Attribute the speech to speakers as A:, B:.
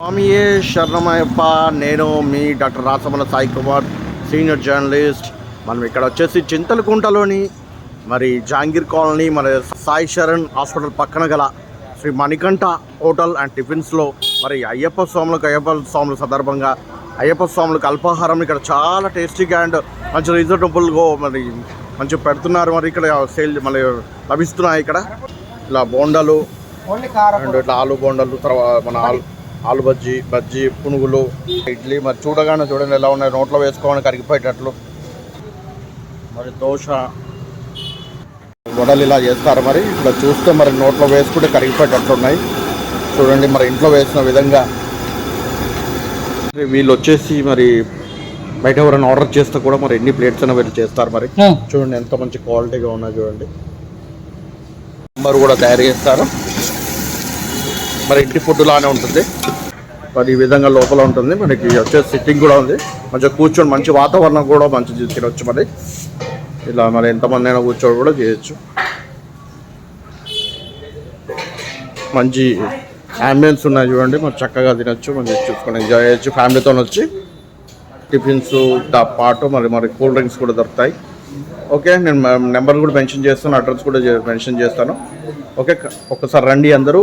A: స్వామియే శరణమయ్యప్ప నేను మీ doctor Rasamala Sai Kumar senior journalist. మనం ఇక్కడ వచ్చేసి చింతలకుంటలోని మరి జాంగీర్ కాలనీ మరి సాయి శరణ్ హాస్పిటల్ పక్కన గల శ్రీ మణికంఠ హోటల్ అండ్ టిఫిన్స్లో మరి అయ్యప్ప స్వాములకు అయ్యప్ప స్వాముల సందర్భంగా అయ్యప్ప స్వాములకు అల్పాహారం ఇక్కడ చాలా టేస్టీగా అండ్ మంచి రీజనబుల్గా మరి మంచిగా పెడుతున్నారు. మరి ఇక్కడ సేల్ మళ్ళీ లభిస్తున్నాయి ఇక్కడ. ఇలా బోండాలు అండ్ ఇట్లా ఆలు బొండలు తర్వాత మన ఆలు ఆలు బజ్జీ బజ్జీ పునుగులు ఇడ్లీ. మరి చూడగానే చూడండి ఎలా ఉన్నాయి. నోట్లో వేసుకోవడానికి కరిగిపోయేటట్లు. మరి దోశ. వడలు ఇలా చేస్తారు మరి. ఇట్లా చూస్తే మరి నోట్లో వేసుకుంటే కరిగిపోయేటట్లు ఉన్నాయి చూడండి మరి ఇంట్లో వేసిన విధంగా. మరి వీళ్ళు వచ్చేసి మరి బయట ఎవరైనా ఆర్డర్ చేస్తే కూడా మరి ఎన్ని ప్లేట్స్ అయినా వీళ్ళు చేస్తారు మరి. చూడండి ఎంత మంచి క్వాలిటీగా ఉన్నాయి చూడండి. సాంబార్ కూడా తయారు చేస్తారు. మరి ఇంటి ఫుడ్ లానే ఉంటుంది. మరి ఈ విధంగా లోపల ఉంటుంది. మనకి వచ్చేసి సిట్టింగ్ కూడా ఉంది. మంచిగా కూర్చొని మంచి వాతావరణం కూడా మంచి తినొచ్చు మరి. ఇలా మరి ఎంతమంది అయినా కూర్చొని కూడా చేయొచ్చు. మంచి అంబియన్స్ ఉన్నాయి చూడండి. మరి చక్కగా తినొచ్చు మంచి చూసుకొని ఎంజాయ్ చేయొచ్చు ఫ్యామిలీతో వచ్చి. టిఫిన్స్ పాటు మరి మరి కూల్ డ్రింక్స్ కూడా దొరుకుతాయి. ఓకే నేను నెంబర్ కూడా మెన్షన్ చేస్తాను అడ్రస్ కూడా మెన్షన్ చేస్తాను. ఓకే ఒక్కసారి రండి అందరూ.